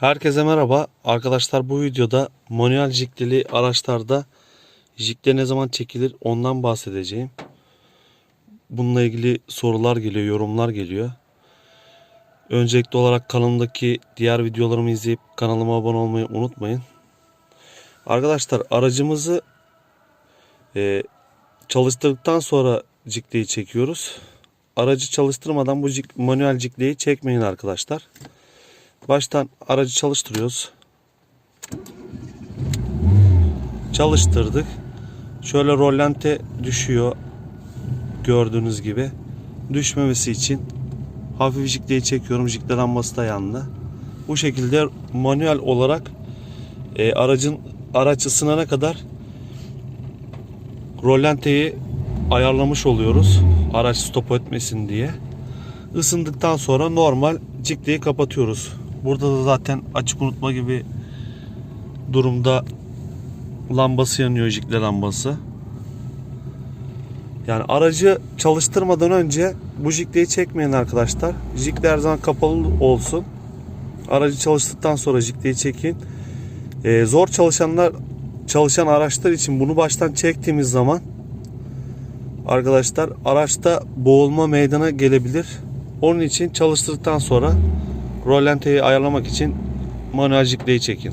Herkese merhaba. Arkadaşlar bu videoda manuel jiklili araçlarda jikle ne zaman çekilir ondan bahsedeceğim. Bununla ilgili sorular geliyor, yorumlar geliyor. Öncelikli olarak kanalımdaki diğer videolarımı izleyip kanalıma abone olmayı unutmayın. Arkadaşlar aracımızı e, çalıştırdıktan sonra jikleyi çekiyoruz. Aracı çalıştırmadan bu jik, manuel jikleyi çekmeyin arkadaşlar. Baştan aracı çalıştırıyoruz. Çalıştırdık. Şöyle rollante düşüyor. Gördüğünüz gibi. Düşmemesi için hafif jikleyi çekiyorum. Jikle lambası da yandı. Bu şekilde manuel olarak e, aracın araç ısınana kadar rollanteyi ayarlamış oluyoruz. Araç stop etmesin diye. Isındıktan sonra normal cikleyi kapatıyoruz. Burada da zaten açık unutma gibi durumda lambası yanıyor jikle lambası. Yani aracı çalıştırmadan önce bu jikleyi çekmeyin arkadaşlar. Jikle her zaman kapalı olsun. Aracı çalıştıktan sonra jikleyi çekin. Ee, zor çalışanlar çalışan araçlar için bunu baştan çektiğimiz zaman arkadaşlar araçta boğulma meydana gelebilir. Onun için çalıştırdıktan sonra rollanteyi ayarlamak için manuel jikleyi çekin.